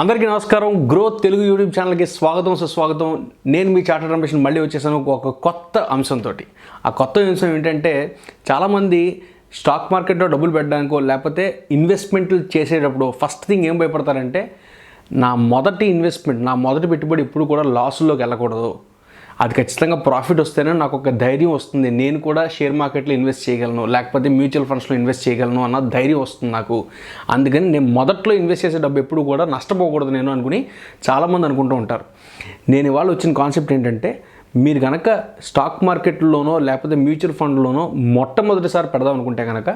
అందరికీ నమస్కారం. Growth Telugu YouTube ఛానల్కి స్వాగతం సుస్వాగతం. నేను మీ చార్టర్ రమేష్ మళ్ళీ వచ్చేసాను ఒక కొత్త అంశంతో ఆ కొత్త అంశం ఏంటంటే చాలామంది స్టాక్ మార్కెట్లో డబ్బులు పెట్టడానికో లేకపోతే ఇన్వెస్ట్మెంట్లు చేసేటప్పుడు ఫస్ట్ థింగ్ ఏం భయపడతారంటే నా మొదటి ఇన్వెస్ట్మెంట్ నా మొదటి పెట్టుబడి ఇప్పుడు కూడా లాసుల్లోకి వెళ్ళకూడదు. అది ఖచ్చితంగా ప్రాఫిట్ వస్తేనే నాకు ఒక ధైర్యం వస్తుంది. నేను కూడా షేర్ మార్కెట్లో ఇన్వెస్ట్ చేయగలను లేకపోతే మ్యూచువల్ ఫండ్స్లో ఇన్వెస్ట్ చేయగలను అన్న ధైర్యం వస్తుంది నాకు. అందుకని నేను మొదట్లో ఇన్వెస్ట్ చేసే డబ్బు ఎప్పుడు కూడా నష్టపోకూడదు నేను అనుకుని చాలామంది అనుకుంటూ ఉంటారు. నేను ఇవాళ వచ్చిన కాన్సెప్ట్ ఏంటంటే మీరు కనుక స్టాక్ మార్కెట్లోనో లేకపోతే మ్యూచువల్ ఫండ్లోనో మొట్టమొదటిసారి పెడదాం అనుకుంటే కనుక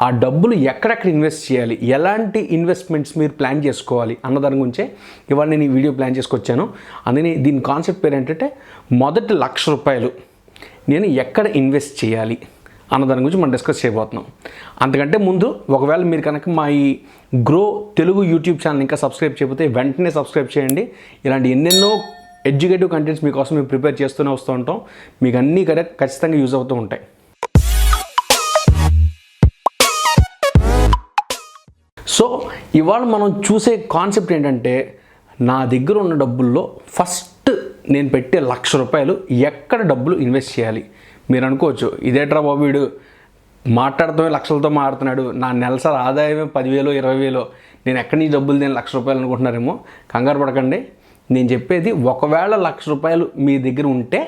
ఆ డబ్బులు ఎక్కడెక్కడ ఇన్వెస్ట్ చేయాలి? ఎలాంటి ఇన్వెస్ట్మెంట్స్ మీరు ప్లాన్ చేసుకోవాలి? అన్న దాని గురించే ఇవాళ నేను ఈ వీడియో ప్లాన్ చేసుకొచ్చాను. అందుకని దీని కాన్సెప్ట్ పేరు ఏంటంటే మొదటి లక్ష రూపాయలు నేను ఎక్కడ ఇన్వెస్ట్ చేయాలి? అన్న దాని గురించి మనం డిస్కస్ చేయబోతున్నాం. అంతకంటే ముందు ఒకవేళ మీరు కనుక మా ఈ గ్రో తెలుగు యూట్యూబ్ ఛానల్ ఇంకా సబ్స్క్రైబ్ చేయకపోతే వెంటనే సబ్స్క్రైబ్ చేయండి. ఇలాంటి ఎన్నెన్నో ఎడ్యుకేటివ్ కంటెంట్స్ మీకోసం మేము ప్రిపేర్ చేస్తూనే వస్తూ ఉంటాం. మీకు అన్నీ కూడా ఖచ్చితంగా యూజ్ అవుతూ ఉంటాయి. ఇవాళ మనం చూసే కాన్సెప్ట్ ఏంటంటే నా దగ్గర ఉన్న డబ్బుల్లో ఫస్ట్ నేను పెట్టే లక్ష రూపాయలు ఎక్కడ డబ్బులు ఇన్వెస్ట్ చేయాలి? మీరు అనుకోవచ్చు ఇదేట్రా బాబు వీడు మాట్లాడుతూనే లక్షలతో మారుతున్నాడు నా నెలసరి ఆదాయమే పదివేలు ఇరవై వేలు నేను ఎక్కడి నుంచి డబ్బులు నేను లక్ష రూపాయలు అనుకుంటున్నారేమో కంగారు పడకండి. నేను చెప్పేది ఒకవేళ లక్ష రూపాయలు మీ దగ్గర ఉంటే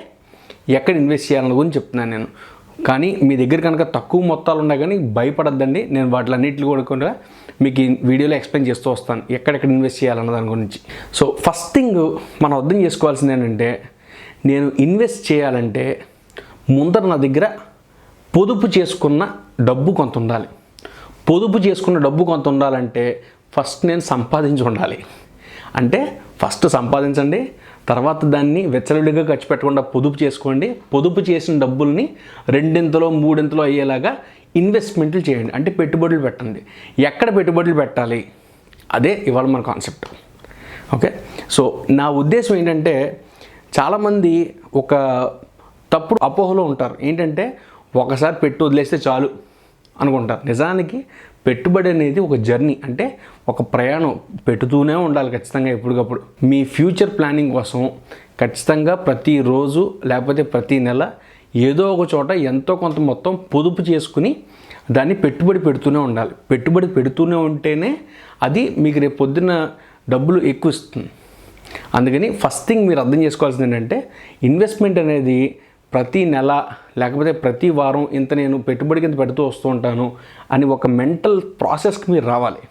ఎక్కడ ఇన్వెస్ట్ చేయాలని గురించి చెప్తున్నాను నేను. కానీ మీ దగ్గర కనుక తక్కువ మొత్తాలు ఉన్నాయి కానీ భయపడద్దండి నేను వాటిలన్నింటిని కూడా మీకు ఈ వీడియోలో ఎక్స్ప్లెయిన్ చేస్తూ వస్తాను ఎక్కడెక్కడ ఇన్వెస్ట్ చేయాలన్న దాని గురించి. సో ఫస్ట్ థింగ్ మనం అర్థం చేసుకోవాల్సింది ఏంటంటే నేను ఇన్వెస్ట్ చేయాలంటే ముందర నా దగ్గర పొదుపు చేసుకున్న డబ్బు కొంత ఉండాలి. పొదుపు చేసుకున్న డబ్బు కొంత ఉండాలంటే ఫస్ట్ నేను సంపాదించి ఉండాలి. అంటే ఫస్ట్ సంపాదించండి తర్వాత దాన్ని వెచ్చలవిడిగా ఖర్చు పెట్టకుండా పొదుపు చేసుకోండి. పొదుపు చేసిన డబ్బుల్ని రెండింతలో మూడింతలో అయ్యేలాగా ఇన్వెస్ట్మెంట్లు చేయండి. అంటే పెట్టుబడులు పెట్టండి. ఎక్కడ పెట్టుబడులు పెట్టాలి? అదే ఇవాళ మన కాన్సెప్ట్ ఓకే? సో నా ఉద్దేశం ఏంటంటే చాలామంది ఒక తప్పుడు అపోహలో ఉంటారు. ఏంటంటే ఒకసారి పెట్టి వదిలేస్తే చాలు అనుకుంటారు. నిజానికి పెట్టుబడి అనేది ఒక జర్నీ అంటే ఒక ప్రయాణం పెట్టుతూనే ఉండాలి ఖచ్చితంగా ఎప్పటికప్పుడు. మీ ఫ్యూచర్ ప్లానింగ్ కోసం ఖచ్చితంగా ప్రతిరోజు లేకపోతే ప్రతి నెల ఏదో ఒక చోట ఎంతో కొంత మొత్తం పొదుపు చేసుకుని దాన్ని పెట్టుబడి పెడుతూనే ఉండాలి. పెట్టుబడి పెడుతూనే ఉంటేనే అది మీకు రేపు పొద్దున్న డబ్బులు ఎక్కువ ఇస్తుంది. అందుకని ఫస్ట్ థింగ్ మీరు అర్థం చేసుకోవాల్సింది ఏంటంటే ఇన్వెస్ట్మెంట్ అనేది ప్రతి నెల లేకపోతే ప్రతి వారం ఇంత నేను పెట్టుబడి కింద పెడుతూ వస్తూ ఉంటాను అని ఒక మెంటల్ ప్రాసెస్కి మీరు రావాలి.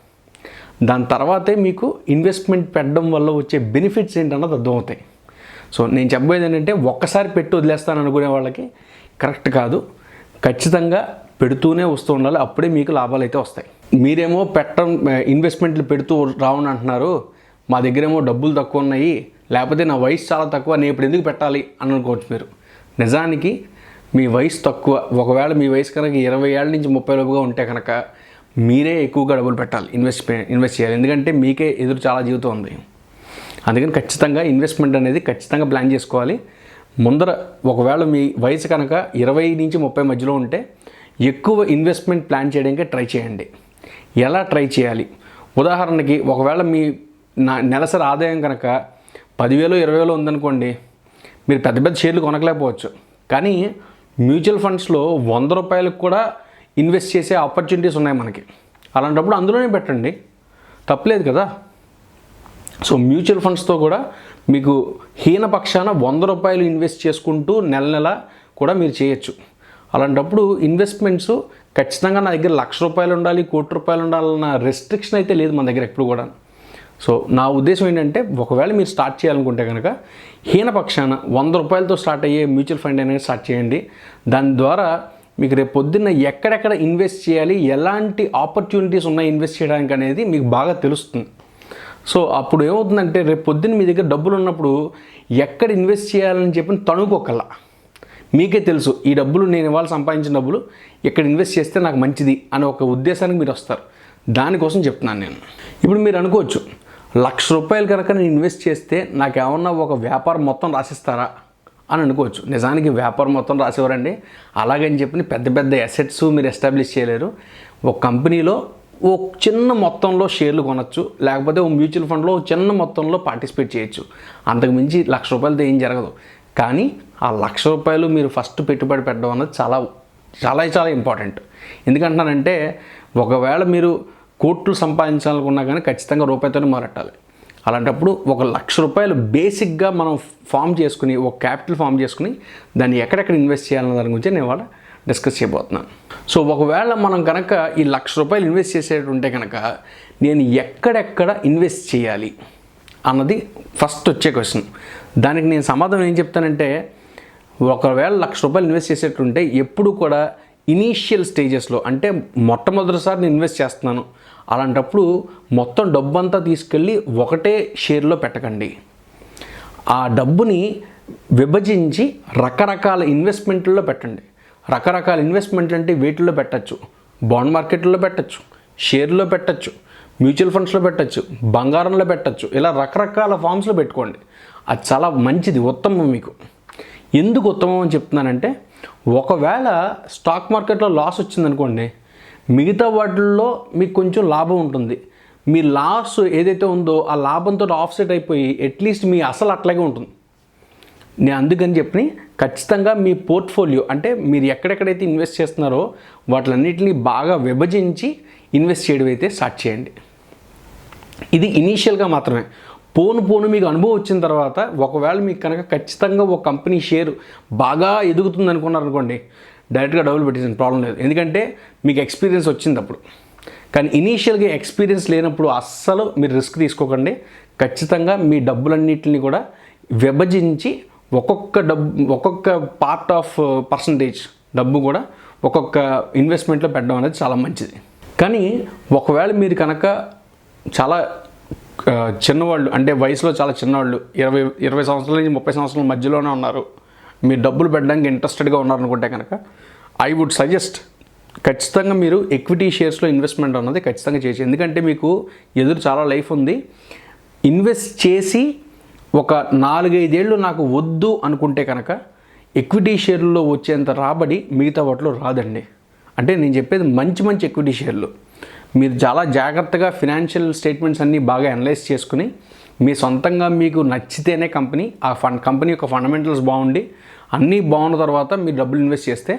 దాని తర్వాతే మీకు ఇన్వెస్ట్మెంట్ పెట్టడం వల్ల వచ్చే బెనిఫిట్స్ ఏంటన్నది అర్థమవుతాయి. సో నేను చెప్పేది ఏంటంటే ఒక్కసారి పెట్టి వదిలేస్తాను అనుకునే వాళ్ళకి కరెక్ట్ కాదు. ఖచ్చితంగా పెడుతూనే వస్తూ ఉండాలి. అప్పుడే మీకు లాభాలు అయితే వస్తాయి. మీరేమో పెట్టడం ఇన్వెస్ట్మెంట్లు పెడుతూ రావని అంటున్నారు. మా దగ్గరేమో డబ్బులు తక్కువ ఉన్నాయి. లేకపోతే నా వయసు చాలా తక్కువ. నేను ఇప్పుడు ఎందుకు పెట్టాలి అని అనుకోవచ్చు మీరు. నిజానికి మీ వయసు తక్కువ. ఒకవేళ మీ వయసు కనుక ఇరవై ఏళ్ళ నుంచి ముప్పై లోపుగా ఉంటే కనుక మీరే ఎక్కువగా డబ్బులు పెట్టాలి. ఇన్వెస్ట్ ఇన్వెస్ట్ చేయాలి. ఎందుకంటే మీకే ఎదురు చాలా జీవితం ఉంది. అందుకని ఖచ్చితంగా ఇన్వెస్ట్మెంట్ అనేది ఖచ్చితంగా ప్లాన్ చేసుకోవాలి. ముందర ఒకవేళ మీ వయసు కనుక ఇరవై నుంచి ముప్పై మధ్యలో ఉంటే ఎక్కువ ఇన్వెస్ట్మెంట్ ప్లాన్ చేయడానికి ట్రై చేయండి. ఎలా ట్రై చేయాలి? ఉదాహరణకి ఒకవేళ మీ నా నెలసరి ఆదాయం కనుక పదివేలు ఇరవై వేలు ఉందనుకోండి మీరు పెద్ద పెద్ద షేర్లు కొనకలేకపోవచ్చు. కానీ మ్యూచువల్ ఫండ్స్లో వంద రూపాయలకు కూడా ఇన్వెస్ట్ చేసే ఆపర్చునిటీస్ ఉన్నాయి మనకి. అలాంటప్పుడు అందులోనే పెట్టండి. తప్పలేదు కదా? సో మ్యూచువల్ ఫండ్స్తో కూడా మీకు హీనపక్షాన వంద రూపాయలు ఇన్వెస్ట్ చేసుకుంటూ నెల నెల కూడా మీరు చేయొచ్చు. అలాంటప్పుడు ఇన్వెస్ట్మెంట్స్ ఖచ్చితంగా నా దగ్గర లక్ష రూపాయలు ఉండాలి కోటి రూపాయలు ఉండాలన్న రెస్ట్రిక్షన్ అయితే లేదు మన దగ్గర ఎప్పుడు కూడా. సో నా ఉద్దేశం ఏంటంటే ఒకవేళ మీరు స్టార్ట్ చేయాలనుకుంటే కనుక హీనపక్షాన వంద రూపాయలతో స్టార్ట్ అయ్యే మ్యూచువల్ ఫండ్ అనేది స్టార్ట్ చేయండి. దాని ద్వారా మీకు రేపు పొద్దున్న ఎక్కడెక్కడ ఇన్వెస్ట్ చేయాలి ఎలాంటి ఆపర్చునిటీస్ ఉన్నాయి ఇన్వెస్ట్ చేయడానికి అనేది మీకు బాగా తెలుస్తుంది. సో అప్పుడు ఏమవుతుందంటే రేపు పొద్దున్న మీ దగ్గర డబ్బులు ఉన్నప్పుడు ఎక్కడ ఇన్వెస్ట్ చేయాలని చెప్పి తణుకోకల్లా మీకే తెలుసు ఈ డబ్బులు నేను ఇవాళ సంపాదించిన డబ్బులు ఇక్కడ ఇన్వెస్ట్ చేస్తే నాకు మంచిది అనే ఒక ఉద్దేశానికి మీరు వస్తారు. దానికోసం చెప్తున్నాను నేను. ఇప్పుడు మీరు అనుకోవచ్చు లక్ష రూపాయలు కనుక నేను ఇన్వెస్ట్ చేస్తే నాకు ఏమన్నా ఒక వ్యాపారం మొత్తం రాసిస్తారా అని అనుకోవచ్చు. నిజానికి వ్యాపారం మొత్తం రాసేవారండి. అలాగని చెప్పి పెద్ద పెద్ద అసెట్స్ మీరు ఎస్టాబ్లిష్ చేయలేరు. ఒక కంపెనీలో ఓ చిన్న మొత్తంలో షేర్లు కొనచ్చు. లేకపోతే ఓ మ్యూచువల్ ఫండ్లో చిన్న మొత్తంలో పార్టిసిపేట్ చేయొచ్చు. అంతకు మించి లక్ష రూపాయలతో ఏం జరగదు. కానీ ఆ లక్ష రూపాయలు మీరు ఫస్ట్ పెట్టుబడి పెట్టడం అన్నది చాలా చాలా చాలా ఇంపార్టెంట్ ఎందుకంటున్నానంటే ఒకవేళ మీరు కోట్లు సంపాదించాలనుకున్నా కానీ ఖచ్చితంగా రూపాయితోనే మొదలెట్టాలి అలాంటప్పుడు ఒక లక్ష రూపాయలు బేసిక్గా మనం ఫామ్ చేసుకుని ఒక క్యాపిటల్ ఫామ్ చేసుకుని దాన్ని ఎక్కడెక్కడ ఇన్వెస్ట్ చేయాలన్న దాని గురించి నేను వాళ్ళ డిస్కస్ చేయబోతున్నాను. సో ఒకవేళ మనం కనుక ఈ లక్ష రూపాయలు ఇన్వెస్ట్ చేసేటుంటే కనుక నేను ఎక్కడెక్కడ ఇన్వెస్ట్ చేయాలి అన్నది ఫస్ట్ వచ్చే క్వశ్చన్. దానికి నేను సమాధానం ఏం చెప్తానంటే ఒకవేళ లక్ష రూపాయలు ఇన్వెస్ట్ చేసేటుంటే ఎప్పుడు కూడా ఇనీషియల్ స్టేజెస్లో అంటే మొట్టమొదటిసారి నేను ఇన్వెస్ట్ చేస్తున్నాను. అలాంటప్పుడు మొత్తం డబ్బు అంతా తీసుకెళ్ళి ఒకటే షేర్లో పెట్టకండి. ఆ డబ్బుని విభజించి రకరకాల ఇన్వెస్ట్మెంట్లలో పెట్టండి. రకరకాల ఇన్వెస్ట్మెంట్లు అంటే వీటిల్లో పెట్టచ్చు? బాండ్ మార్కెట్లో పెట్టచ్చు? షేర్లో పెట్టచ్చు? మ్యూచువల్ ఫండ్స్లో పెట్టచ్చు? బంగారంలో పెట్టచ్చు? ఇలా రకరకాల ఫామ్స్లో పెట్టుకోండి. అది చాలా మంచిది ఉత్తమం మీకు. ఎందుకు ఉత్తమం అని చెప్తున్నానంటే ఒకవేళ స్టాక్ మార్కెట్లో లాస్ వచ్చిందనుకోండి మిగతా వాటిల్లో మీకు కొంచెం లాభం ఉంటుంది. మీ లాస్ ఏదైతే ఉందో ఆ లాభంతో ఆఫ్సెట్ అయిపోయి అట్లీస్ట్ మీ అసలు అట్లాగే ఉంటుంది. నేను అందుకని చెప్పి ఖచ్చితంగా మీ పోర్ట్ఫోలియో అంటే మీరు ఎక్కడెక్కడైతే ఇన్వెస్ట్ చేస్తున్నారో వాటిలన్నిటిని బాగా విభజించి ఇన్వెస్ట్ చేయడం అయితే స్టార్ట్ చేయండి. ఇది ఇనీషియల్గా మాత్రమే. పోను పోను మీకు అనుభవం వచ్చిన తర్వాత ఒకవేళ మీకు కనుక ఖచ్చితంగా ఒక కంపెనీ షేర్ బాగా ఎదుగుతుంది అనుకున్నారనుకోండి డైరెక్ట్గా డబ్బులు పెట్టేసిన ప్రాబ్లం లేదు. ఎందుకంటే మీకు ఎక్స్పీరియన్స్ వచ్చింది అప్పుడు. కానీ ఇనీషియల్గా ఎక్స్పీరియన్స్ లేనప్పుడు అస్సలు మీరు రిస్క్ తీసుకోకండి. ఖచ్చితంగా మీ డబ్బులన్నింటిని కూడా విభజించి ఒక్కొక్క డబ్బు ఒక్కొక్క పార్ట్ ఆఫ్ పర్సంటేజ్ డబ్బు కూడా ఒక్కొక్క ఇన్వెస్ట్మెంట్లో పెట్టడం అనేది చాలా మంచిది. కానీ ఒకవేళ మీరు కనుక చాలా చిన్నవాళ్ళు అంటే వయసులో చాలా చిన్నవాళ్ళు ఇరవై ఇరవై సంవత్సరాల నుంచి ముప్పై సంవత్సరాల మధ్యలోనే ఉన్నారు. మీరు డబ్బులు పెట్టడానికి ఇంట్రెస్టెడ్గా ఉన్నారనుకుంటే కనుక ఐ వుడ్ సజెస్ట్ ఖచ్చితంగా మీరు ఎక్విటీ షేర్స్లో ఇన్వెస్ట్మెంట్ అన్నది ఖచ్చితంగా చేసి ఎందుకంటే మీకు ఎదురు చాలా లైఫ్ ఉంది. ఇన్వెస్ట్ చేసి ఒక నాలుగైదేళ్ళు నాకు వద్దు అనుకుంటే కనుక ఎక్విటీ షేర్లలో వచ్చేంత రాబడి మిగతా వాటిలో రాదండి. అంటే నేను చెప్పేది మంచి మంచి ఎక్విటీ షేర్లు మీరు చాలా జాగ్రత్తగా ఫినాన్షియల్ స్టేట్మెంట్స్ అన్నీ బాగా అనలైజ్ చేసుకుని మీ సొంతంగా మీకు నచ్చితేనే కంపెనీ ఆ ఫండ్ కంపెనీ యొక్క ఫండమెంటల్స్ బాగుండి అన్నీ బాగున్న తర్వాత మీరు డబ్బులు ఇన్వెస్ట్ చేస్తే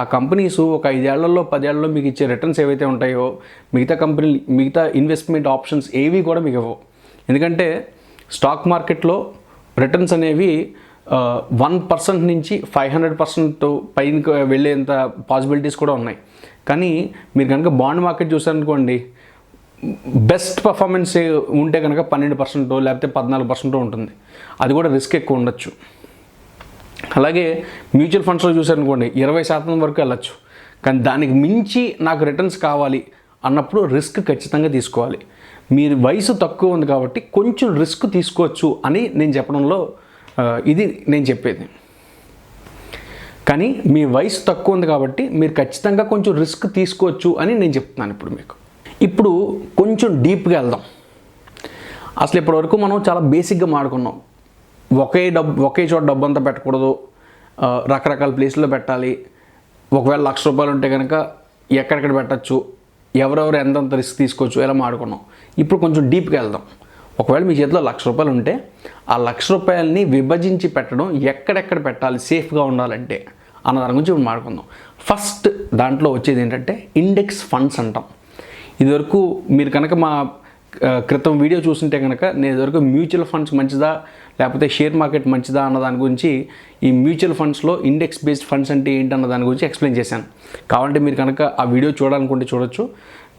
ఆ కంపెనీస్ ఒక ఐదేళ్ళలో పదేళ్ళలో మీకు ఇచ్చే రిటర్న్స్ ఏవైతే ఉంటాయో మిగతా కంపెనీ మిగతా ఇన్వెస్ట్మెంట్ ఆప్షన్స్ ఏవి కూడా మీకు ఇవ్వవు. ఎందుకంటే స్టాక్ మార్కెట్లో రిటర్న్స్ అనేవి వన్ పర్సెంట్ నుంచి ఫైవ్ హండ్రెడ్ పర్సెంట్ పైన వెళ్ళేంత పాసిబిలిటీస్ కూడా ఉన్నాయి. కానీ మీరు కనుక బాండ్ మార్కెట్ చూసారనుకోండి బెస్ట్ పర్ఫార్మెన్స్ ఉంటే కనుక పన్నెండు పర్సెంట్ లేకపోతే పద్నాలుగు పర్సెంట్ ఉంటుంది. అది కూడా రిస్క్ ఎక్కువ ఉండొచ్చు. అలాగే మ్యూచువల్ ఫండ్స్లో చూసారనుకోండి ఇరవై శాతం వరకు వెళ్ళచ్చు. కానీ దానికి మించి నాకు రిటర్న్స్ కావాలి అన్నప్పుడు రిస్క్ ఖచ్చితంగా తీసుకోవాలి. మీరు వయసు తక్కువ ఉంది కాబట్టి కొంచెం రిస్క్ తీసుకోవచ్చు అని నేను చెప్పడంలో ఇది నేను చెప్పేది. కానీ మీ వయసు తక్కువ ఉంది కాబట్టి మీరు ఖచ్చితంగా కొంచెం రిస్క్ తీసుకోవచ్చు అని నేను చెప్తున్నాను ఇప్పుడు మీకు. ఇప్పుడు కొంచెం డీప్గా వెళ్దాం. అసలు ఇప్పటివరకు మనం చాలా బేసిక్గా మాడుకున్నాం ఒకే డబ్బు ఒకే చోట డబ్బు అంతా పెట్టకూడదు రకరకాల ప్లేస్లో పెట్టాలి. ఒకవేళ లక్ష రూపాయలు ఉంటే కనుక ఎక్కడెక్కడ పెట్టచ్చు? ఎవరెవరు ఎంతెంత రిస్క్ తీసుకోవచ్చు? ఇలా మాడుకున్నాం ఇప్పుడు కొంచెం డీప్గా వెళ్దాం. ఒకవేళ మీ చేతిలో లక్ష రూపాయలు ఉంటే ఆ లక్ష రూపాయలని విభజించి పెట్టడం ఎక్కడెక్కడ పెట్టాలి? సేఫ్గా ఉండాలంటే అన్న దాని గురించి ఇప్పుడు మాడుకుందాం ఫస్ట్ దాంట్లో వచ్చేది ఏంటంటే ఇండెక్స్ ఫండ్స్ అంటాం. ఇదివరకు మీరు కనుక మా క్రితం వీడియో చూస్తుంటే కనుక నేను ఇదివరకు మ్యూచువల్ ఫండ్స్ మంచిదా లేకపోతే షేర్ మార్కెట్ మంచిదా అన్న దాని గురించి ఈ మ్యూచువల్ ఫండ్స్లో ఇండెక్స్ బేస్డ్ ఫండ్స్ అంటే ఏంటి అన్న దాని గురించి ఎక్స్ప్లెయిన్ చేశాను. కావాలంటే మీరు కనుక ఆ వీడియో చూడాలనుకుంటే చూడొచ్చు.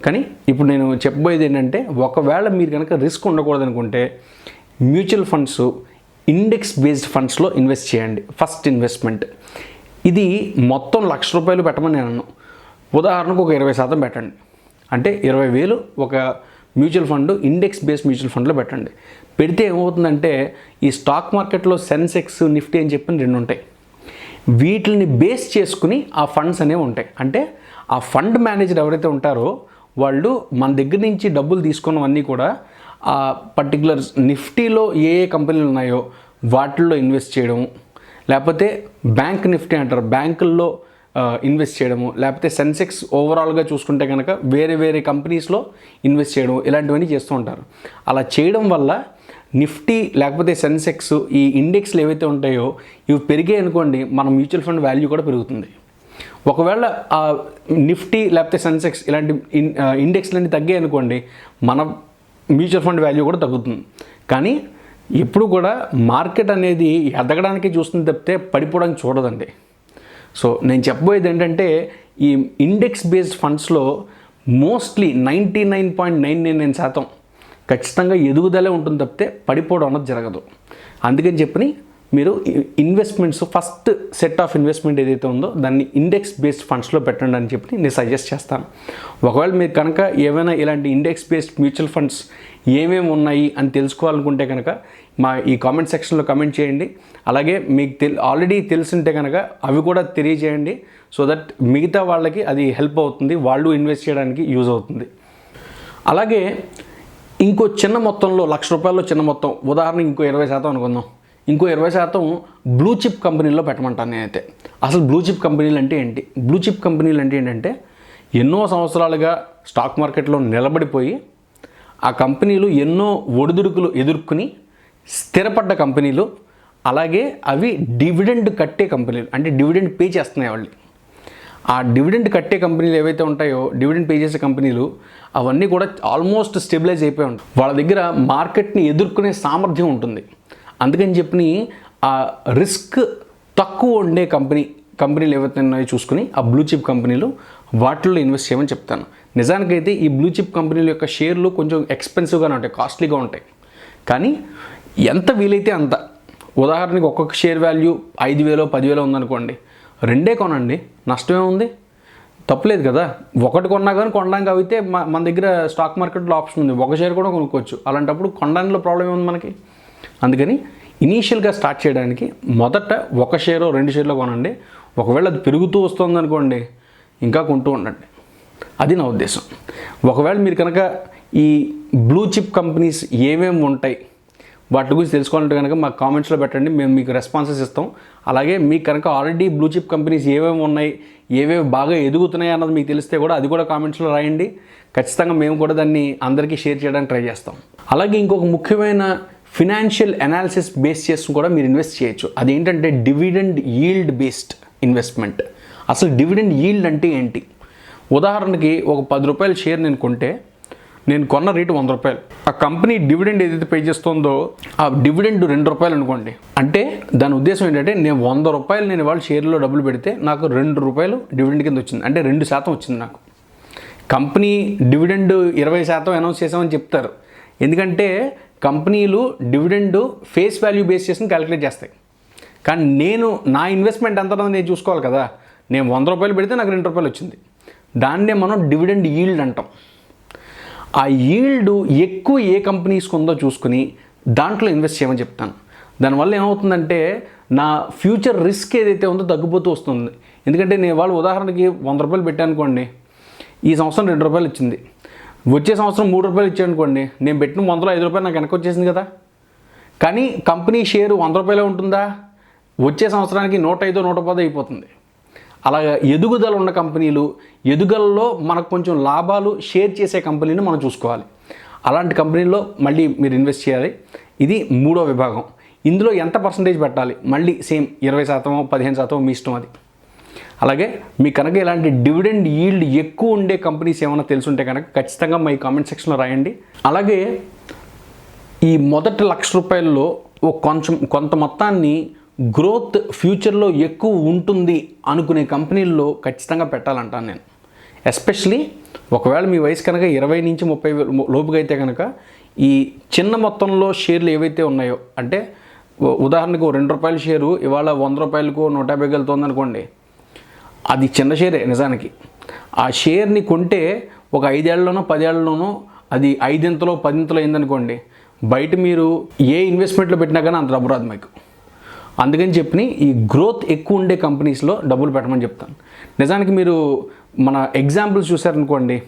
కానీ ఇప్పుడు నేను చెప్పబోయేది ఏంటంటే ఒకవేళ మీరు కనుక రిస్క్ ఉండకూడదు అనుకుంటే మ్యూచువల్ ఫండ్స్ ఇండెక్స్ బేస్డ్ ఫండ్స్లో ఇన్వెస్ట్ చేయండి. First investment. ఇది మొత్తం లక్ష రూపాయలు పెట్టమని నేను అన్నాను ఉదాహరణకు ఒక ఇరవై శాతం పెట్టండి. అంటే ఇరవై వేలు ఒక mutual fund index based mutual ఫండ్లో పెట్టండి. పెడితే ఏమవుతుందంటే ఈ స్టాక్ మార్కెట్లో సెన్సెక్స్ నిఫ్టీ అని చెప్పి రెండు ఉంటాయి. వీటిని బేస్ చేసుకుని ఆ ఫండ్స్ అనేవి ఉంటాయి. అంటే ఆ ఫండ్ మేనేజర్ ఎవరైతే ఉంటారో వాళ్ళు మన దగ్గర నుంచి డబ్బులు తీసుకున్నవన్నీ కూడా ఆ పర్టికులర్ నిఫ్టీలో ఏ ఏ కంపెనీలు ఉన్నాయో వాటిల్లో ఇన్వెస్ట్ చేయడం లేకపోతే బ్యాంక్ నిఫ్టీ అంటారు. బ్యాంకుల్లో ఇన్వెస్ట్ చేయడము లేకపోతే సెన్సెక్స్ ఓవరాల్గా చూసుకుంటే కనుక వేరే వేరే కంపెనీస్లో ఇన్వెస్ట్ చేయడం ఇలాంటివన్నీ చేస్తూ ఉంటారు. అలా చేయడం వల్ల నిఫ్టీ లేకపోతే సెన్సెక్స్ ఈ ఇండెక్స్లు ఏవైతే ఉంటాయో ఇవి పెరిగాయి అనుకోండి మన మ్యూచువల్ ఫండ్ వాల్యూ కూడా పెరుగుతుంది. ఒకవేళ ఆ నిఫ్టీ లేకపోతే సెన్సెక్స్ ఇలాంటి ఇన్ ఇండెక్స్లన్నీ తగ్గాయి అనుకోండి మన మ్యూచువల్ ఫండ్ వాల్యూ కూడా తగ్గుతుంది. కానీ ఎప్పుడు కూడా మార్కెట్ అనేది ఎదగడానికి చూస్తుంది తప్పితే పడిపోవడానికి చూడదండి. సో నేను చెప్పబోయేది ఏంటంటే ఈ ఇండెక్స్ బేస్డ్ ఫండ్స్లో mostly ninety nine point nine nine nine శాతం ఖచ్చితంగా ఎదుగుదలే ఉంటుంది తప్పితే పడిపోవడం అన్నది జరగదు. అందుకని చెప్పని మీరు investments first set of investment ఏదైతే ఉందో దాన్ని ఇండెక్స్ బేస్డ్ ఫండ్స్లో పెట్టండి అని చెప్పి నేను సజెస్ట్ చేస్తాను. ఒకవేళ మీరు కనుక ఏమైనా ఇలాంటి ఇండెక్స్ బేస్డ్ మ్యూచువల్ ఫండ్స్ ఏమేమి ఉన్నాయి అని తెలుసుకోవాలనుకుంటే కనుక మా ఈ కామెంట్ సెక్షన్లో కమెంట్ చేయండి. అలాగే మీకు తెల్ ఆల్రెడీ తెలిసింటే కనుక అవి కూడా తెలియజేయండి. సో దట్ మిగతా వాళ్ళకి అది హెల్ప్ అవుతుంది. వాళ్ళు ఇన్వెస్ట్ చేయడానికి యూజ్ అవుతుంది. అలాగే ఇంకో చిన్న మొత్తంలో లక్ష రూపాయల్లో చిన్న మొత్తం ఉదాహరణ ఇంకో ఇరవై శాతం అనుకుందాం. ఇంకో ఇరవై శాతం బ్లూ చిప్ కంపెనీలో పెట్టమంటాను నేనైతే. అసలు బ్లూ చిప్ కంపెనీలు అంటే ఏంటి? బ్లూ చిప్ కంపెనీలు అంటే ఏంటంటే ఎన్నో సంవత్సరాలుగా స్టాక్ మార్కెట్లో నిలబడిపోయి ఆ కంపెనీలు ఎన్నో ఒడిదుడుకులు ఎదుర్కొని స్థిరపడ్డ కంపెనీలు అలాగే అవి డివిడెండ్ కట్టే కంపెనీలు అంటే డివిడెండ్ పే చేస్తున్నాయి వాళ్ళు. ఆ డివిడెండ్ కట్టే కంపెనీలు ఏవైతే ఉంటాయో డివిడెండ్ పే చేసే కంపెనీలు అవన్నీ కూడా ఆల్మోస్ట్ స్టెబిలైజ్ అయిపోయి ఉంటాయి. వాళ్ళ దగ్గర మార్కెట్ని ఎదుర్కొనే సామర్థ్యం ఉంటుంది. అందుకని చెప్పి ఆ రిస్క్ తక్కువ ఉండే కంపెనీ కంపెనీలు ఏవైతే ఉన్నాయో చూసుకుని ఆ బ్లూ చిప్ కంపెనీలు వాటిల్లో ఇన్వెస్ట్ చేయమని చెప్తాను. నిజానికైతే ఈ బ్లూ చిప్ కంపెనీల యొక్క షేర్లు కొంచెం ఎక్స్పెన్సివ్గానే ఉంటాయి కాస్ట్లీగా ఉంటాయి. కానీ ఎంత వీలైతే అంత. ఉదాహరణకి ఒక్కొక్క షేర్ వాల్యూ ఐదు వేలో పదివేలో ఉందనుకోండి. రెండే కొనండి నష్టమే ఉంది. తప్పలేదు కదా. ఒకటి కొన్నా కానీ కొనడానికి అయితే మన దగ్గర స్టాక్ మార్కెట్లో ఆప్షన్ ఉంది. ఒక షేర్ కూడా కొనుక్కోవచ్చు. అలాంటప్పుడు కొనడంలో ప్రాబ్లం ఏముంది మనకి. అందుకని ఇనీషియల్గా స్టార్ట్ చేయడానికి మొదట ఒక షేరో రెండు షేర్లో కొనండి. ఒకవేళ అది పెరుగుతూ వస్తుంది అనుకోండి ఇంకా కొంటూ ఉండండి. అది నా ఉద్దేశం. ఒకవేళ మీరు కనుక ఈ బ్లూ చిప్ కంపెనీస్ ఏమేమి ఉంటాయి వాటి గురించి తెలుసుకోవాలంటే కనుక మా కామెంట్స్లో పెట్టండి మేము మీకు రెస్పాన్సెస్ ఇస్తాం. అలాగే మీకు కనుక ఆల్రెడీ బ్లూ చిప్ కంపెనీస్ ఏమేమి ఉన్నాయి ఏవేవి బాగా ఎదుగుతున్నాయి అన్నది మీకు తెలిస్తే కూడా అది కూడా కామెంట్స్లో రాయండి. ఖచ్చితంగా మేము కూడా దాన్ని అందరికీ షేర్ చేయడానికి ట్రై చేస్తాం. అలాగే ఇంకొక ముఖ్యమైన ఫినాన్షియల్ అనాలిసిస్ బేస్ చేసి కూడా మీరు ఇన్వెస్ట్ చేయొచ్చు. అదేంటంటే డివిడెండ్ ఈల్డ్ బేస్డ్ ఇన్వెస్ట్మెంట్ అసలు డివిడెండ్ ఈల్డ్ అంటే ఏంటి? ఉదాహరణకి ఒక పది రూపాయల షేర్ నేను కొంటే నేను కొన్న రేటు వంద రూపాయలు. ఆ కంపెనీ డివిడెండ్ ఏదైతే పే చేస్తుందో ఆ డివిడెండ్ రెండు రూపాయలు అనుకోండి. అంటే దాని ఉద్దేశం ఏంటంటే నేను వంద రూపాయలు నేను ఇవాళ షేర్లో డబ్బులు పెడితే నాకు రెండు రూపాయలు డివిడెండ్ కింద వచ్చింది. అంటే రెండు శాతం వచ్చింది నాకు. కంపెనీ డివిడెండ్ ఇరవై శాతం అనౌన్స్ చేసామని చెప్తారు. ఎందుకంటే కంపెనీలు డివిడెండ్ ఫేస్ వాల్యూ బేస్ చేసి క్యాలిక్యులేట్ చేస్తాయి. కానీ నేను నా ఇన్వెస్ట్మెంట్ ఎంత నేను చూసుకోవాలి కదా. నేను వంద రూపాయలు పెడితే నాకు రెండు రూపాయలు వచ్చింది. దాన్నే మనం డివిడెండ్ ఈల్డ్ అంటాం. ఆ ఈల్డ్ ఎక్కువ ఏ కంపెనీస్కి ఉందో చూసుకుని దాంట్లో ఇన్వెస్ట్ చేయమని చెప్తాను. దానివల్ల ఏమవుతుందంటే నా ఫ్యూచర్ రిస్క్ ఏదైతే ఉందో తగ్గిపోతూ వస్తుంది. ఎందుకంటే నేను వాళ్ళు ఉదాహరణకి వంద రూపాయలు పెట్టానుకోండి ఈ సంవత్సరం రెండు రూపాయలు ఇచ్చింది. వచ్చే సంవత్సరం మూడు రూపాయలు ఇచ్చానుకోండి నేను పెట్టిన వందలో ఐదు రూపాయలు నాకు వెనక్కి వచ్చేసింది కదా. కానీ కంపెనీ షేరు వంద రూపాయలే ఉంటుందా? వచ్చే సంవత్సరానికి నూట ఐదో నూట పదో అయిపోతుంది. అలాగా ఎదుగుదల ఉన్న కంపెనీలు ఎదుగుదలలో మనకు కొంచెం లాభాలు షేర్ చేసే కంపెనీని మనం చూసుకోవాలి. అలాంటి కంపెనీల్లో మళ్ళీ మీరు ఇన్వెస్ట్ చేయాలి. ఇది మూడో విభాగం. ఇందులో ఎంత పర్సంటేజ్ పెట్టాలి? మళ్ళీ సేమ్ ఇరవై శాతమో పదిహేను శాతమో మీ ఇష్టం అది. అలాగే మీ కనుక ఇలాంటి డివిడెండ్ ఈల్డ్ ఎక్కువ ఉండే కంపెనీస్ ఏమైనా తెలుసుంటే కనుక ఖచ్చితంగా మా ఈ కామెంట్ సెక్షన్లో రాయండి. అలాగే ఈ మొదటి లక్ష రూపాయల్లో ఓ కొంచెం కొంత మొత్తాన్ని గ్రోత్ ఫ్యూచర్లో ఎక్కువ ఉంటుంది అనుకునే కంపెనీల్లో ఖచ్చితంగా పెట్టాలంటాను నేను. ఎస్పెషలీ ఒకవేళ మీ వయసు కనుక ఇరవై నుంచి ముప్పై లోపుగా అయితే కనుక ఈ చిన్న మొత్తంలో షేర్లు ఏవైతే ఉన్నాయో అంటే ఉదాహరణకు రెండు రూపాయల షేరు ఇవాళ వంద రూపాయలకు నూట యాభైకి వెళ్తుంది అనుకోండి. అది చిన్న షేరే నిజానికి. ఆ షేర్ని కొంటే ఒక ఐదేళ్ళలోనో పదేళ్ళలోనో అది ఐదింతలో పదింతలో అయిందనుకోండి బయట మీరు ఏ ఇన్వెస్ట్మెంట్లో పెట్టినా కానీ అంత డబ్బు రాదు మీకు. అందుకని చెప్పి ఈ గ్రోత్ ఎక్కువ ఉండే కంపెనీస్లో డబ్బులు పెట్టమని చెప్తాను. నిజానికి మీరు మన ఎగ్జాంపుల్స్ చూసారనుకోండి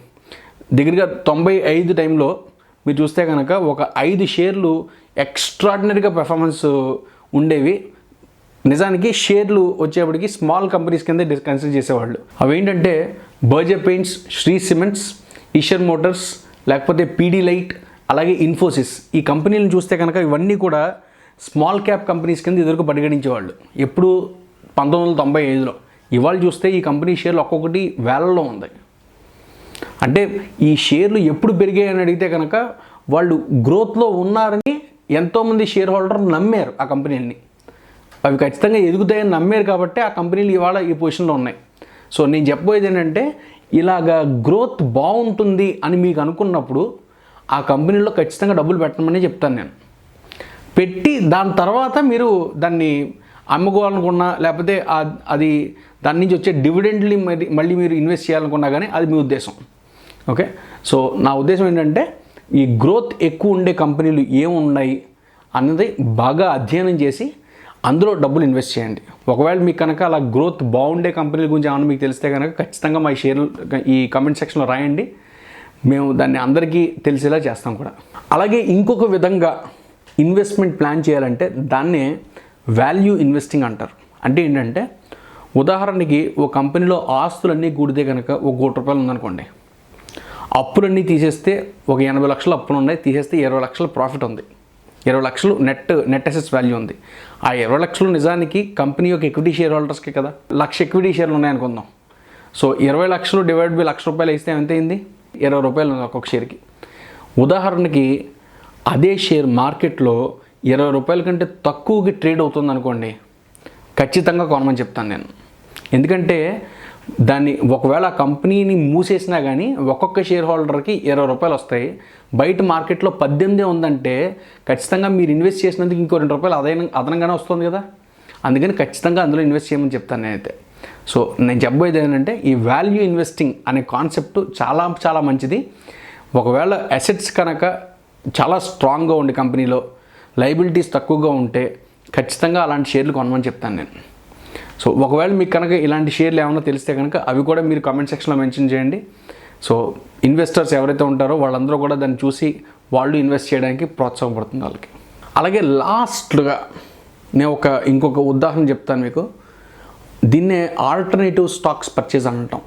దగ్గరగా తొంభై ఐదు టైంలో మీరు చూస్తే కనుక ఒక ఐదు షేర్లు ఎక్స్ట్రాడినరీగా పెర్ఫార్మెన్స్ ఉండేవి. నిజానికి షేర్లు వచ్చేప్పటికి స్మాల్ కంపెనీస్ కింద కన్సిడర్ చేసేవాళ్ళు. అవి ఏంటంటే Berger Paints Shree cements Eicher Motors లేకపోతే పీడీ లైట్ అలాగే ఇన్ఫోసిస్. ఈ కంపెనీలను చూస్తే కనుక ఇవన్నీ కూడా స్మాల్ క్యాప్ కంపెనీస్ కింద ఎదురుకు పరిగణించేవాళ్ళు. ఎప్పుడు పంతొమ్మిది వందల తొంభై ఐదులో. ఇవాళ చూస్తే ఈ కంపెనీ షేర్లు ఒక్కొక్కటి వేలల్లో ఉంది అంటే ఈ షేర్లు ఎప్పుడు పెరిగాయి అని అడిగితే కనుక వాళ్ళు గ్రోత్లో ఉన్నారని ఎంతోమంది షేర్ హోల్డర్ నమ్మారు ఆ కంపెనీలని. అవి ఖచ్చితంగా ఎదుగుతాయని నమ్మారు కాబట్టి ఆ కంపెనీలు ఇవాళ ఈ పొజిషన్లో ఉన్నాయి. సో నేను చెప్పబోయేది ఏంటంటే ఇలాగా గ్రోత్ బాగుంటుంది అని మీకు అనుకున్నప్పుడు ఆ కంపెనీలో ఖచ్చితంగా డబ్బులు పెట్టమని చెప్తాను నేను. పెట్టి దాని తర్వాత మీరు దాన్ని అమ్ముకోవాలనుకున్నా లేకపోతే అది దాని నుంచి వచ్చే డివిడెండ్ని మరి మళ్ళీ మీరు ఇన్వెస్ట్ చేయాలనుకున్నా కానీ అది మీ ఉద్దేశం. ఓకే? సో నా ఉద్దేశం ఏంటంటే ఈ గ్రోత్ ఎక్కువ ఉండే కంపెనీలు ఏమున్నాయి అన్నది బాగా అధ్యయనం చేసి అందులో డబ్బులు ఇన్వెస్ట్ చేయండి. ఒకవేళ మీకు కనుక అలా గ్రోత్ బాగుండే కంపెనీల గురించి ఏమైనా మీకు తెలిస్తే కనుక ఖచ్చితంగా మా షేర్ ఈ కమెంట్ సెక్షన్లో రాయండి. మేము దాన్ని అందరికీ తెలిసేలా చేస్తాం కూడా. అలాగే ఇంకొక విధంగా ఇన్వెస్ట్మెంట్ ప్లాన్ చేయాలంటే దాన్నే వాల్యూ ఇన్వెస్టింగ్ అంటారు. అంటే ఏంటంటే ఉదాహరణకి ఓ కంపెనీలో ఆస్తులన్నీ కూడితే కనుక ఒక కోటి రూపాయలు ఉందనుకోండి. అప్పులన్నీ తీసేస్తే ఒక ఎనభై లక్షలు అప్పులు ఉన్నాయి తీసేస్తే ఇరవై లక్షల ప్రాఫిట్ ఉంది. ఇరవై లక్షలు నెట్ నెట్ అసెట్స్ వాల్యూ ఉంది. ఆ ఇరవై లక్షలు నిజానికి కంపెనీ యొక్క ఎక్విటీ షేర్ హోల్డర్స్కి కదా? లక్ష ఎక్విటీ షేర్లు ఉన్నాయనుకుందాం. సో ఇరవై లక్షలు డివైడ్ బై లక్ష రూపాయలు వేస్తే ఎంత అయింది? ఇరవై రూపాయలు ఉంది ఒక్కొక్క షేర్కి ఉదాహరణకి అదే షేర్ మార్కెట్లో ఇరవై రూపాయల కంటే తక్కువకి ట్రేడ్ అవుతుంది అనుకోండి ఖచ్చితంగా కొనమని చెప్తాను నేను. ఎందుకంటే దాన్ని ఒకవేళ ఆ కంపెనీని మూసేసినా కానీ ఒక్కొక్క షేర్ హోల్డర్కి ఇరవై రూపాయలు వస్తాయి. బయట మార్కెట్లో పద్దెనిమిది ఉందంటే ఖచ్చితంగా మీరు ఇన్వెస్ట్ చేసినందుకు ఇంకో రెండు రూపాయలు అదైన అదనంగానే వస్తుంది కదా. అందుకని ఖచ్చితంగా అందులో ఇన్వెస్ట్ చేయమని చెప్తాను నేనైతే. సో నేను చెప్పబోయేది ఏంటంటే ఈ వాల్యూ ఇన్వెస్టింగ్ అనే కాన్సెప్ట్ చాలా చాలా మంచిది. ఒకవేళ అసెట్స్ కనుక చాలా స్ట్రాంగ్గా ఉండే కంపెనీలో లైబిలిటీస్ తక్కువగా ఉంటే ఖచ్చితంగా అలాంటి షేర్లు కొనమని చెప్తాను నేను. సో ఒకవేళ మీకు కనుక ఇలాంటి షేర్లు ఏమైనా తెలిస్తే కనుక అవి కూడా మీరు కామెంట్ సెక్షన్లో మెన్షన్ చేయండి. సో ఇన్వెస్టర్స్ ఎవరైతే ఉంటారో వాళ్ళందరూ కూడా దాన్ని చూసి వాళ్ళు ఇన్వెస్ట్ చేయడానికి ప్రోత్సాహపడుతుంది వాళ్ళకి. అలాగే లాస్ట్గా నేను ఒక ఇంకొక ఉదాహరణ చెప్తాను మీకు. దీన్నే ఆల్టర్నేటివ్ స్టాక్స్ పర్చేజ్ అని అంటాం.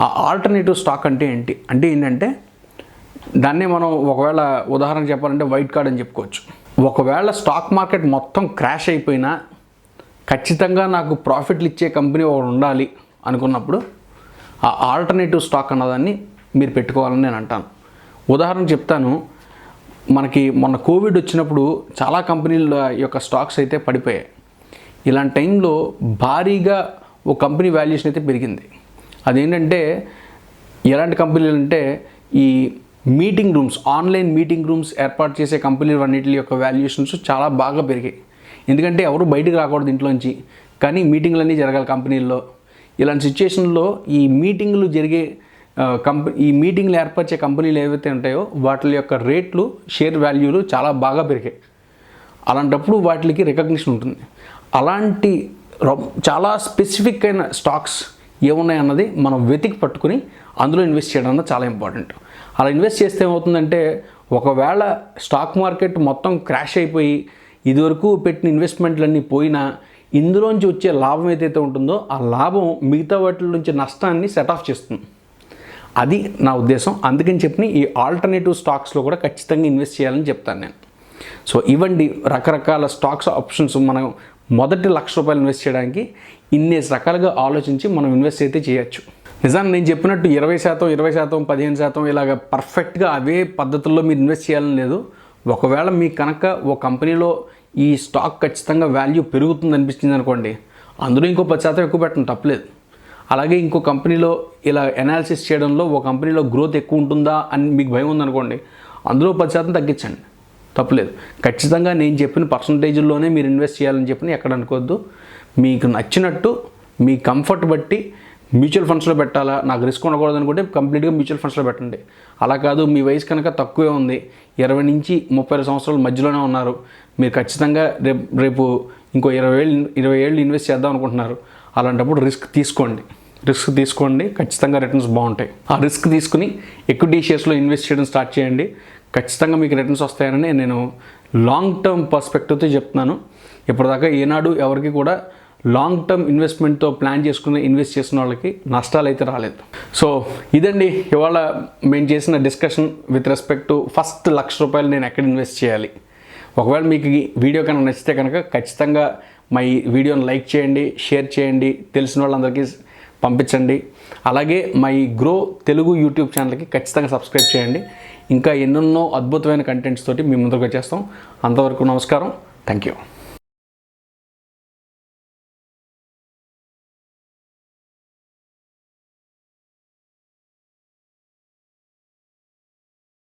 ఆ ఆల్టర్నేటివ్ స్టాక్ అంటే ఏంటి? అంటే ఏంటంటే దాన్నే మనం ఒకవేళ ఉదాహరణ చెప్పాలంటే వైట్ కార్డ్ అని చెప్పుకోవచ్చు. ఒకవేళ స్టాక్ మార్కెట్ మొత్తం క్రాష్ అయిపోయినా ఖచ్చితంగా నాకు ప్రాఫిట్లు ఇచ్చే కంపెనీ ఒకటి ఉండాలి అనుకున్నప్పుడు ఆ ఆల్టర్నేటివ్ స్టాక్ అన్నదాన్ని మీరు పెట్టుకోవాలని నేను అంటాను. ఉదాహరణ చెప్తాను మనకి మొన్న కోవిడ్ వచ్చినప్పుడు చాలా కంపెనీల యొక్క స్టాక్స్ అయితే పడిపోయాయి. ఇలాంటి టైంలో భారీగా ఓ కంపెనీ వాల్యుయేషన్ అయితే పెరిగింది. అదేంటంటే ఎలాంటి కంపెనీలు అంటే ఈ meeting rooms online meeting rooms ఏర్పాటు చేసే కంపెనీలు అన్నిటి యొక్క వాల్యుయేషన్స్ చాలా బాగా పెరిగాయి. ఎందుకంటే ఎవరు బయటకు రాకూడదు ఇంట్లోంచి. కానీ మీటింగ్లన్నీ జరగాలి కంపెనీల్లో. ఇలాంటి సిచ్యుయేషన్లో ఈ మీటింగ్లు జరిగే కంపెనీ ఈ మీటింగ్లు ఏర్పరిచే కంపెనీలు ఏవైతే ఉంటాయో వాటి యొక్క రేట్లు షేర్ వాల్యూలు చాలా బాగా పెరిగాయి. అలాంటప్పుడు వాటికి రికగ్నిషన్ ఉంటుంది. అలాంటి రొ- చాలా స్పెసిఫిక్ అయిన స్టాక్స్ ఏమున్నాయి అన్నది మనం వెతికి పట్టుకుని అందులో ఇన్వెస్ట్ చేయడం అన్నది చాలా ఇంపార్టెంట్. అలా ఇన్వెస్ట్ చేస్తే ఏమవుతుందంటే ఒకవేళ స్టాక్ మార్కెట్ మొత్తం క్రాష్ అయిపోయి ఇదివరకు పెట్టిన ఇన్వెస్ట్మెంట్లన్నీ పోయినా ఇందులోంచి వచ్చే లాభం ఏదైతే ఉంటుందో ఆ లాభం మిగతా వాటి నుంచి నష్టాన్ని సెట్ ఆఫ్ చేస్తుంది. అది నా ఉద్దేశం. అందుకని చెప్పి ఈ ఆల్టర్నేటివ్ స్టాక్స్లో కూడా ఖచ్చితంగా ఇన్వెస్ట్ చేయాలని చెప్తాను నేను. సో ఇవ్వండి. రకరకాల స్టాక్స్ ఆప్షన్స్ మనం మొదటి లక్ష రూపాయలు ఇన్వెస్ట్ చేయడానికి ఇన్ని రకాలుగా ఆలోచించి మనం ఇన్వెస్ట్ అయితే చేయొచ్చు. నిజాన్ని నేను చెప్పినట్టు ఇరవై శాతం ఇరవై శాతం పదిహేను శాతం ఇలాగ పర్ఫెక్ట్గా అవే పద్ధతుల్లో మీరు ఇన్వెస్ట్ చేయాలని లేదు. ఒకవేళ మీ కనుక ఓ కంపెనీలో ఈ స్టాక్ ఖచ్చితంగా వాల్యూ పెరుగుతుంది అనిపించింది అనుకోండి అందులో ఇంకో పది శాతం ఎక్కువ పెట్టడం తప్పలేదు. అలాగే ఇంకో కంపెనీలో ఇలా అనాలిసిస్ చేయడంలో ఒక కంపెనీలో గ్రోత్ ఎక్కువ ఉంటుందా అని మీకు భయం ఉందనుకోండి అందులో పది శాతం తగ్గించండి. తప్పలేదు. ఖచ్చితంగా నేను చెప్పిన పర్సంటేజ్లోనే మీరు ఇన్వెస్ట్ చేయాలని చెప్పి ఎక్కడ అనుకోవద్దు. మీకు నచ్చినట్టు మీ కంఫర్ట్ బట్టి మ్యూచువల్ ఫండ్స్లో పెట్టాలా? నాకు రిస్క్ ఉండకూడదు అనుకుంటే కంప్లీట్గా మ్యూచువల్ ఫండ్స్లో పెట్టండి. అలా కాదు మీ వయసు కనుక తక్కువే ఉంది. ఇరవై నుంచి ముప్పై సంవత్సరాల మధ్యలోనే ఉన్నారు. మీరు ఖచ్చితంగా రేపు రేపు ఇంకో ఇరవై ఏళ్ళు ఇరవై ఏళ్ళు ఇన్వెస్ట్ చేద్దాం అనుకుంటున్నారు. అలాంటప్పుడు రిస్క్ తీసుకోండి. రిస్క్ తీసుకోండి. ఖచ్చితంగా రిటర్న్స్ బాగుంటాయి. ఆ రిస్క్ తీసుకుని ఎక్విటీ షేర్స్లో ఇన్వెస్ట్ చేయడం స్టార్ట్ చేయండి. ఖచ్చితంగా మీకు రిటర్న్స్ వస్తాయని నేను లాంగ్ టర్మ్ పర్స్పెక్టివ్తో చెప్తున్నాను. ఇప్పటిదాకా ఏనాడు ఎవరికి కూడా లాంగ్ టర్మ్ ఇన్వెస్ట్మెంట్తో ప్లాన్ చేసుకుని ఇన్వెస్ట్ చేసిన వాళ్ళకి నష్టాలు అయితే రాలేదు. సో ఇదండి ఇవాళ మేము చేసిన discussion with respect to first లక్ష రూపాయలు నేను ఎక్కడ ఇన్వెస్ట్ చేయాలి. ఒకవేళ మీకు వీడియో కనుక నచ్చితే కనుక ఖచ్చితంగా మా ఈ వీడియోని లైక్ చేయండి షేర్ చేయండి తెలిసిన వాళ్ళందరికీ పంపించండి. అలాగే మా ఈ గ్రో తెలుగు యూట్యూబ్ ఛానల్కి ఖచ్చితంగా సబ్స్క్రైబ్ చేయండి. ఇంకా ఎన్నెన్నో అద్భుతమైన కంటెంట్స్ తోటి మీ ముందుకు వచ్చేస్తాం. అంతవరకు నమస్కారం. Thank you